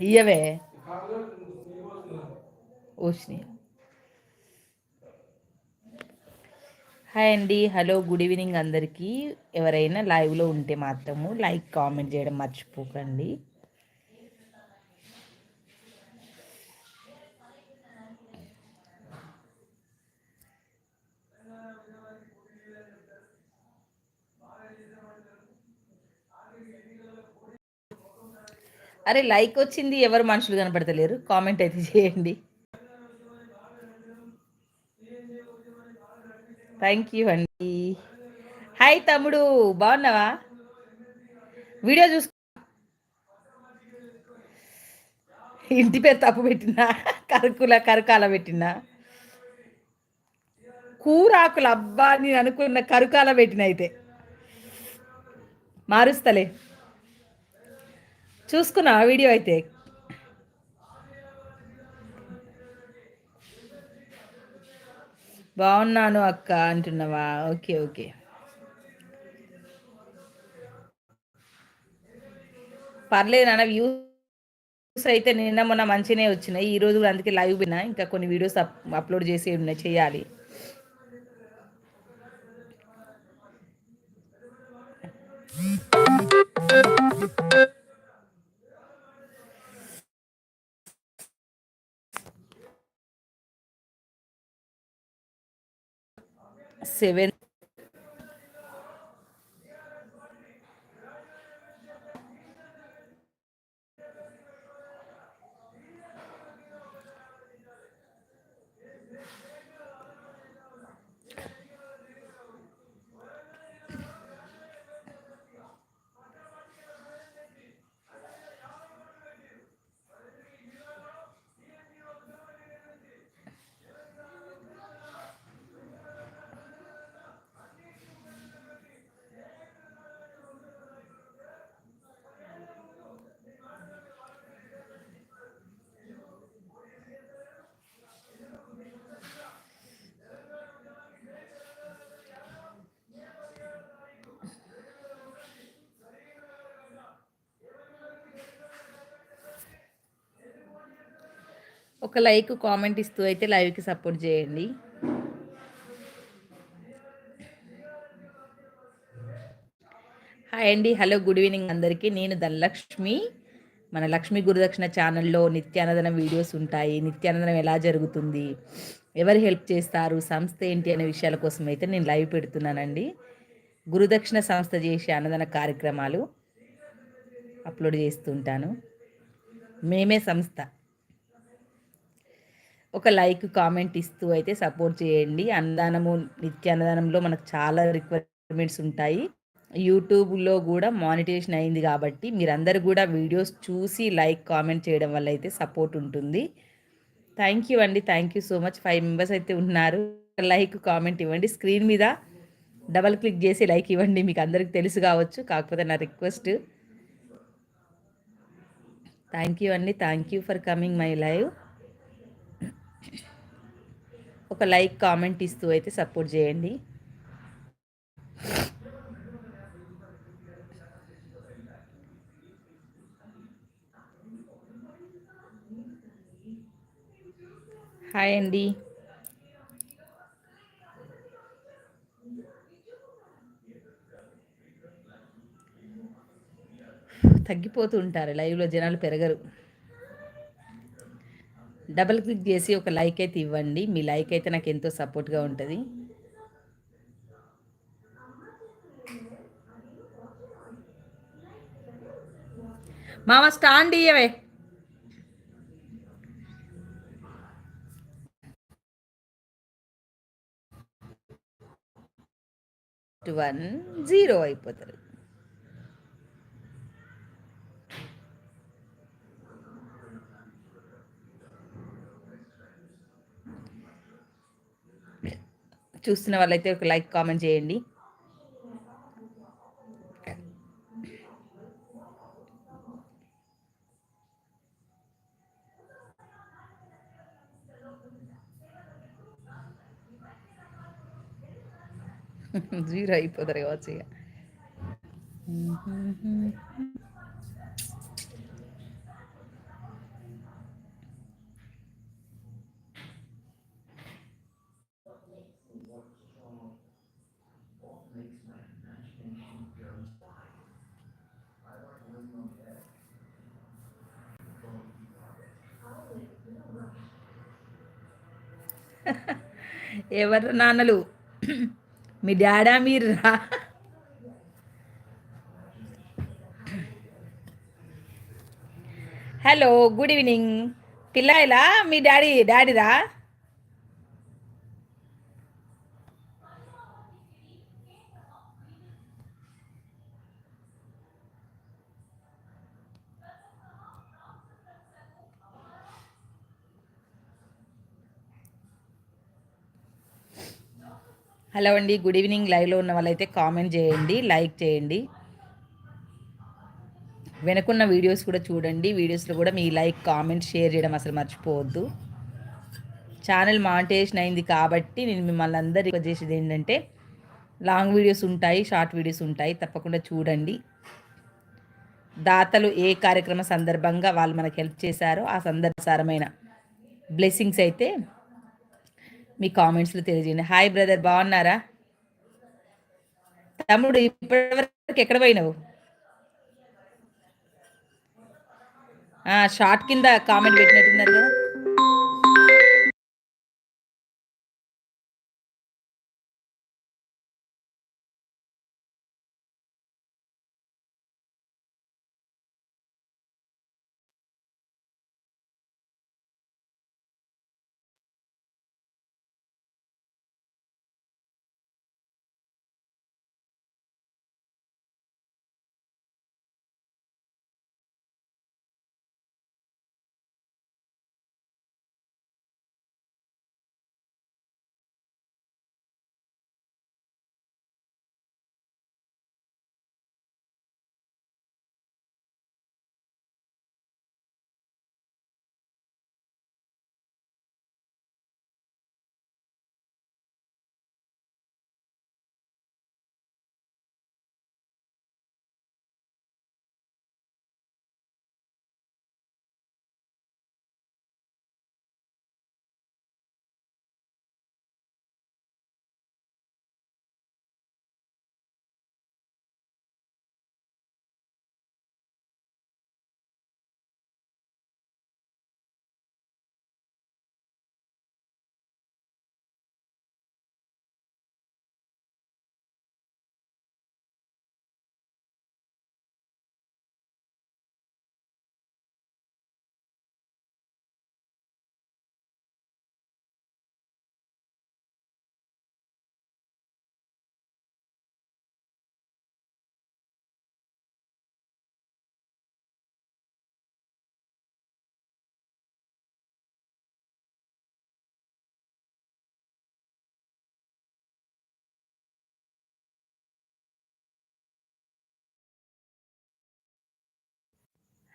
ఇయ్యవే. ఓష్ని హాయ్ అండి. Hello good evening అందరికీ. ఎవరైనా లైవ్లో ఉంటే మాత్రము లైక్ కామెంట్ చేయడం మర్చిపోకండి. అరే లైక్ వచ్చింది ఎవరు మనుషులు కనపడతలేరు? కామెంట్ అయితే చేయండి. థ్యాంక్ యూ అండి హాయ్ తమ్ముడు. బాగున్నావా? వీడియో చూసు ఇంటి పేరు తప్పు పెట్టినా కరుకుల కరుకాల పెట్టినా కూరాకులు అబ్బా నేను అనుకున్న కరుకాల పెట్టిన అయితే. మారుస్తలే. చూసుకున్నా వీడియో అయితే? బాగున్నాను అక్క అంటున్నావా? Okay okay. పర్లేదు నాన్న వ్యూస్ అయితే నిన్న మొన్న మంచిగానే వచ్చినాయి. ఈ రోజు కూడా అందుకే లైవ్ విన్నా ఇంకా కొన్ని వీడియోస్ అప్లోడ్ చేసి ఉన్నాయి చేయాలి. se ven ఒక లైక్ కామెంట్ ఇస్తూ అయితే లైవ్కి సపోర్ట్ చేయండి. హాయ్ అండి. హలో గుడ్ ఈవినింగ్ అందరికీ. నేను ధనలక్ష్మి. మన లక్ష్మీ గురుదక్షిణ ఛానల్లో నిత్యానందనం వీడియోస్ ఉంటాయి. నిత్యానందనం ఎలా జరుగుతుంది? ఎవరు హెల్ప్ చేస్తారు? సంస్థ ఏంటి అనే విషయాల కోసం అయితే నేను లైవ్ పెడుతున్నానండి. గురుదక్షిణ సంస్థ చేసే అన్నదాన కార్యక్రమాలు అప్లోడ్ చేస్తుంటాను మేమే సంస్థ. ఒక లైక్ కామెంట్ ఇస్తూ అయితే సపోర్ట్ చేయండి. అన్నదానము నిత్య అన్నదానంలో మనకు చాలా రిక్వైర్మెంట్స్ ఉంటాయి. యూట్యూబ్లో కూడా మానిటేషన్ అయింది కాబట్టి మీరందరూ కూడా వీడియోస్ చూసి లైక్ కామెంట్ చేయడం వల్ల అయితే సపోర్ట్ ఉంటుంది. థ్యాంక్ యూ అండి. Thank you so much. Five members అయితే ఉన్నారు. లైక్ కామెంట్ ఇవ్వండి. స్క్రీన్ మీద డబల్ క్లిక్ చేసి లైక్ ఇవ్వండి. మీకు అందరికి తెలుసు కావచ్చు. కాకపోతే నా రిక్వెస్ట్. థ్యాంక్ యూ అండి. Thank you for coming my live. ఒక లైక్ కామెంట్ ఇస్తూ అయితే సపోర్ట్ చేయండి. హాయ్ అండి. తగ్గిపోతూ ఉంటారు లైవ్లో జనాలు పెరగరు. డబల్ క్లిక్ చేసి ఒక లైక్ అయితే ఇవ్వండి. మీ లైక్ అయితే నాకు ఎంతో సపోర్ట్గా ఉంటుంది. మామ స్టాండ్ ఇయ్యవే. వన్ జీరో అయిపోతారు చూస్తున్న వాళ్ళైతే ఒక లైక్ కామెంట్ చేయండి. జీరో అయిపోతారు కావచ్చు ఇక. ఎవరు నాన్నలు? మీ డాడా మీరు రా. హలో గుడ్ ఈవినింగ్ పిల్లాయిలా? మీ డాడీ డాడీరా? హలో అండి గుడ్ ఈవినింగ్. లైవ్లో ఉన్న వాళ్ళైతే కామెంట్ చేయండి లైక్ చేయండి. వెనకున్న వీడియోస్ కూడా చూడండి. వీడియోస్లో కూడా మీ లైక్ కామెంట్ షేర్ చేయడం అసలు మర్చిపోవద్దు. ఛానల్ మానిటైజేషన్ అయింది కాబట్టి నేను మిమ్మల్ని అందరు రిక్వెస్ట్ చేసేది ఏంటంటే లాంగ్ వీడియోస్ ఉంటాయి షార్ట్ వీడియోస్ ఉంటాయి. తప్పకుండా చూడండి. దాతలు ఏ కార్యక్రమ సందర్భంగా వాళ్ళు మనకు హెల్ప్ చేశారో ఆ సందర్భసారమైన బ్లెస్సింగ్స్ అయితే మీ కామెంట్స్లో తెలియజేయండి. హాయ్ బ్రదర్ బాగున్నారా? తమ్ముడు ఇప్పటివరకు ఎక్కడ పోయినావు? షార్ట్ కింద కామెంట్ పెట్టినట్టున్నారు కదా.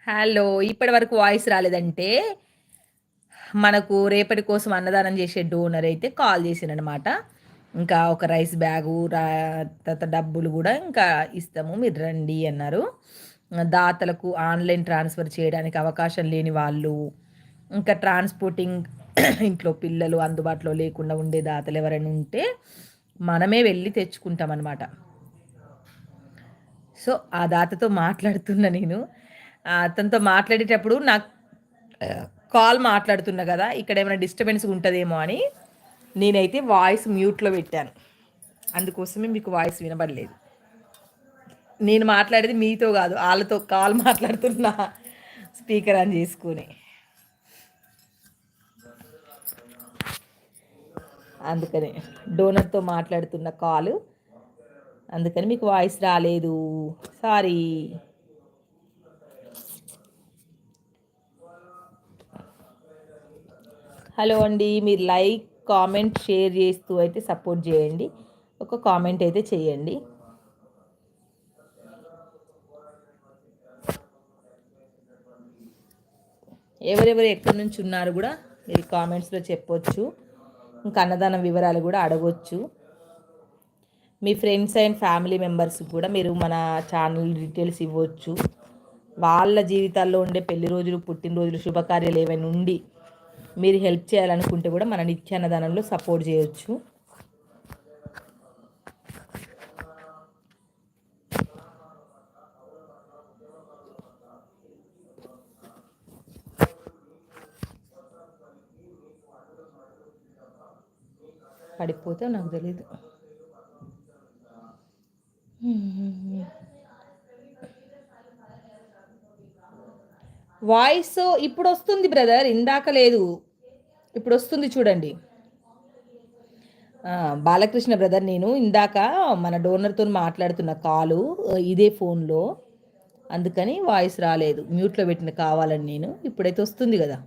హలో ఇప్పటి వరకు వాయిస్ రాలేదంటే మనకు రేపటి కోసం అన్నదానం చేసే డోనర్ అయితే కాల్ చేసినమాట ఇంకా ఒక రైస్ బ్యాగు తర్వాత డబ్బులు కూడా ఇంకా ఇస్తాము మీరు రండి అన్నారు. దాతలకు ఆన్లైన్ ట్రాన్స్ఫర్ చేయడానికి అవకాశం లేని వాళ్ళు ఇంకా ట్రాన్స్పోర్టింగ్ ఇంట్లో పిల్లలు అందుబాటులో లేకుండా ఉండే దాతలు ఎవరైనా ఉంటే మనమే వెళ్ళి తెచ్చుకుంటాం అనమాట సో ఆ దాతతో మాట్లాడుతున్నా నేను. అతనితో మాట్లాడేటప్పుడు నాకు కాల్ మాట్లాడుతున్నా కదా ఇక్కడ ఏమైనా డిస్టర్బెన్స్ ఉంటుందేమో అని నేనైతే వాయిస్ మ్యూట్లో పెట్టాను. అందుకోసమే మీకు వాయిస్ వినబడలేదు. నేను మాట్లాడేది మీతో కాదు వాళ్ళతో కాల్ మాట్లాడుతున్నా స్పీకర్ ఆన్ చేసుకుని. అందుకని డోనర్తో మాట్లాడుతున్న కాలు అందుకని మీకు వాయిస్ రాలేదు. సారీ హలో అండి. మీరు లైక్ కామెంట్ షేర్ చేస్తూ అయితే సపోర్ట్ చేయండి. ఒక కామెంట్ అయితే చేయండి. ఎవరెవరు ఎక్కడి నుంచి ఉన్నారు కూడా మీరు కామెంట్స్లో చెప్పొచ్చు. ఇంకా అన్నదానం వివరాలు కూడా అడగొచ్చు. మీ ఫ్రెండ్స్ అండ్ ఫ్యామిలీ మెంబర్స్ కూడా మీరు మన ఛానల్ డీటెయిల్స్ ఇవ్వచ్చు. వాళ్ళ జీవితాల్లో ఉండే పెళ్ళి రోజులు పుట్టినరోజులు శుభకార్యాలు ఏమైనా ఉండి మీరు హెల్ప్ చేయాలనుకుంటే కూడా మన నిత్యాన్నదానంలో సపోర్ట్ చేయొచ్చు. పడిపోతే నాకు తెలీదు. వాయిస్ ఇప్పుడు వస్తుంది బ్రదర్. ఇందాక లేదు. ఇప్పుడు వస్తుంది చూడండి బాలకృష్ణ బ్రదర్ నేను ఇందాక మన డోనర్తో మాట్లాడుతున్న కాలు ఇదే ఫోన్లో. అందుకని వాయిస్ రాలేదు. మ్యూట్లో పెట్టిన కావాలని నేను. ఇప్పుడైతే వస్తుంది కదా.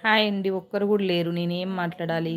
హాయ్ అండి ఒక్కరు కూడా లేరు. నేనేం మాట్లాడాలి?